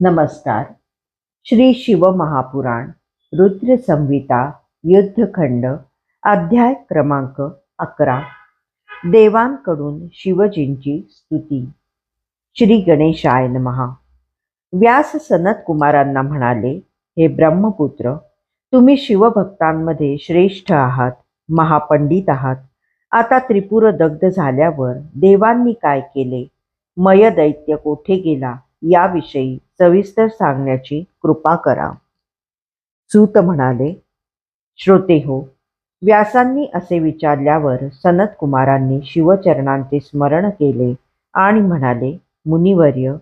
नमस्कार. श्री शिव महापुराण रुद्र संहिता युद्धखंड अध्याय क्रमांक अकरा. देवांकडून शिवजींची स्तुती. श्री गणेशाय नमहा व्यास सनत कुमारांना म्हणाले हे ब्रह्मपुत्र तुम्ही शिवभक्तांमध्ये श्रेष्ठ आहात महापंडित आहात. आता त्रिपुर दग्ध झाल्यावर देवांनी काय केले? मय दैत्य कोठे गेला? याविषयी सविस्तर सांगण्याची कृपा करा. सूत म्हणाले श्रोते हो व्यासांनी असे विचारल्यावर सनत कुमारांनी शिवचरणांचे स्मरण केले आणि म्हणाले मुनिवर्य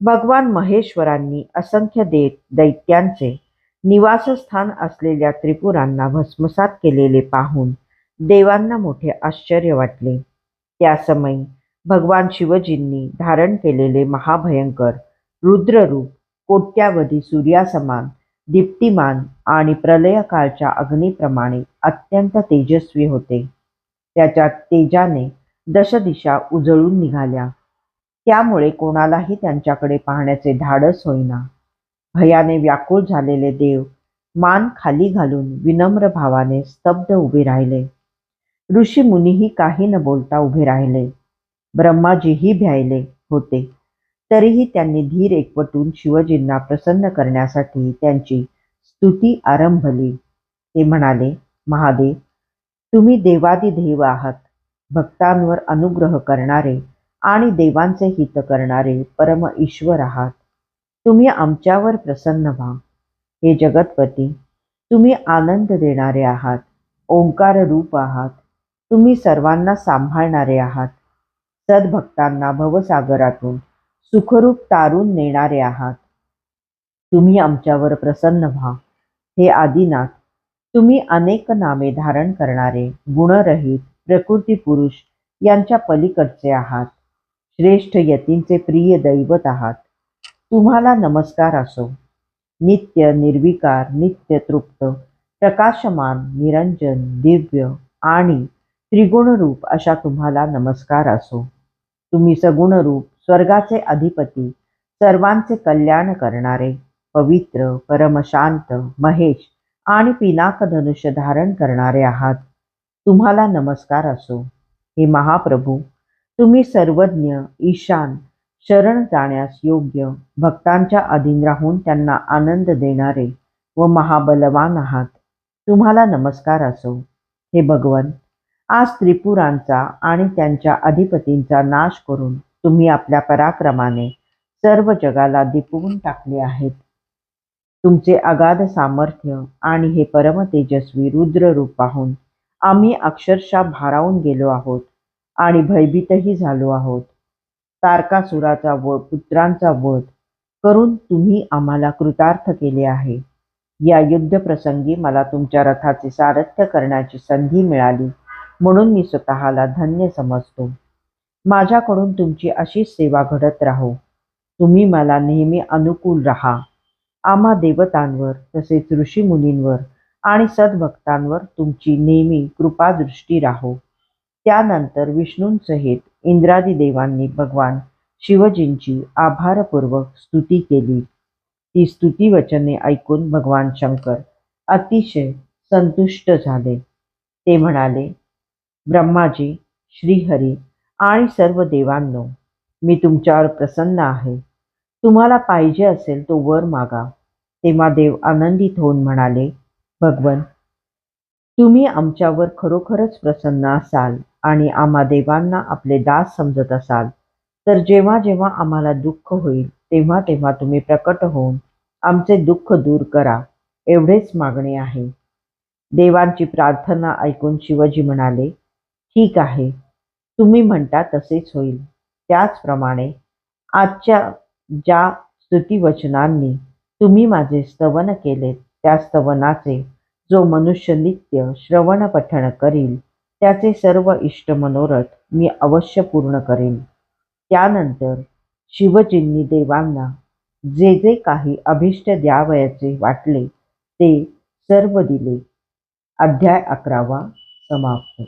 भगवान महेश्वरांनी असंख्य दे दैत्यांचे निवासस्थान असलेल्या त्रिपुरांना भस्मसात केलेले पाहून देवांना मोठे आश्चर्य वाटले. त्या समयी भगवान शिवजींनी धारण केलेले महाभयंकर रुद्ररूप कोट्यावधी सूर्यासमान दीप्तिमान आणि प्रलयकाळच्या अग्नीप्रमाणे अत्यंत तेजस्वी होते. त्याच्या तेजाने दशदिशा उजळून निघाल्या. त्यामुळे कोणालाही त्यांच्याकडे पाहण्याचे धाडस होईना. भयाने व्याकुळ झालेले देव मान खाली घालून विनम्र भावाने स्तब्ध उभे राहिले. ऋषी मुनीही काही न बोलता उभे राहिले. ब्रह्माजीही भ्यायले होते. तरीही त्यांनी धीर एकवटून शिवजींना प्रसन्न करण्यासाठी त्यांची स्तुती आरंभली. ते म्हणाले महादेव तुम्ही देवादिदेव आहात. भक्तांवर अनुग्रह करणारे आणि देवांचे हित करणारे परम ईश्वर आहात. तुम्ही आमच्यावर प्रसन्न व्हा. हे जगतपती तुम्ही आनंद देणारे आहात. ओंकार रूप आहात. तुम्ही सर्वांना सांभाळणारे आहात. सद्भक्तांना भवसागरातून सुखरूप तारून नेणारे आहात. तुम्ही आमच्यावर प्रसन्न व्हा. हे आदिनाथ तुम्ही अनेक नामे धारण करणारे गुणरहित प्रकृती पुरुष यांच्या पलीकडचे आहात. श्रेष्ठ यतींचे प्रिय दैवत आहात. तुम्हाला नमस्कार असो. नित्य निर्विकार नित्य तृप्त प्रकाशमान निरंजन दिव्य आणि त्रिगुणरूप अशा तुम्हाला नमस्कार असो. तुम्ही सगुणरूप स्वर्गाचे अधिपती सर्वांचे कल्याण करणारे पवित्र परमशांत महेश आणि पिनाक धनुष्य धारण करणारे आहात. तुम्हाला नमस्कार असो. हे महाप्रभू तुम्ही सर्वज्ञ ईशान शरण जाण्यास योग्य भक्तांच्या अधीन राहून त्यांना आनंद देणारे व महाबलवान आहात. तुम्हाला नमस्कार असो. हे भगवन आज त्रिपुरांचा आणि त्यांच्या अधिपतींचा नाश करून तुम्ही आपल्या पराक्रमाने सर्व जगाला दिपवून टाकले आहेत. तुमचे अगाध सामर्थ्य आणि हे परम तेजस्वी रुद्र रूप पाहून आम्ही अक्षरशः भारावून गेलो आहोत आणि भयभीतही झालो आहोत. तारकासुराचा व पुत्रांचा वध करून तुम्ही आम्हाला कृतार्थ केले आहे. या युद्धप्रसंगी मला तुमच्या रथाचे सारथ्य करण्याची संधी मिळाली. म्हणून मी स्वतःला धन्य समजतो. माझ्याकडून तुमची अशीच सेवा घडत राहो. तुम्ही मला नेहमी अनुकूल राहा. आम्हा देवतांवर तसेच ऋषीमुनींवर आणि सद्भक्तांवर तुमची नेहमी कृपादृष्टी राहो. त्यानंतर विष्णूंसहित इंद्रादी देवांनी भगवान शिवजींची आभारपूर्वक स्तुती केली. ती स्तुती वचने ऐकून भगवान शंकर अतिशय संतुष्ट झाले. ते म्हणाले ब्रह्माजी श्रीहरी आणि सर्व देवांनो मी तुमच्यावर प्रसन्न आहे. तुम्हाला पाहिजे असेल तो वर मागा. तेव्हा देव आनंदित होऊन म्हणाले भगवन तुम्ही आमच्यावर खरोखरच प्रसन्न असाल आणि आम्हा देवांना आपले दास समजत असाल. तर जेव्हा जेव्हा आम्हाला दुःख होईल तेव्हा तेव्हा तुम्ही प्रकट होऊन आमचे दुःख दूर करा एवढेच मागणे आहे. देवांची प्रार्थना ऐकून शिवजी म्हणाले ठीक आहे. तुम्ही म्हणता तसेच होईल. त्याचप्रमाणे आजच्या ज्या स्तुतिवचनांनी तुम्ही माझे स्तवन केले त्या स्तवनाचे जो मनुष्य नित्य श्रवण पठण करील त्याचे सर्व इष्ट मनोरथ मी अवश्य पूर्ण करेन. त्यानंतर शिवजींनी देवांना जे जे काही अभिष्ट द्यावयाचे वाटले ते सर्व दिले. अध्याय अकरावा समाप्त.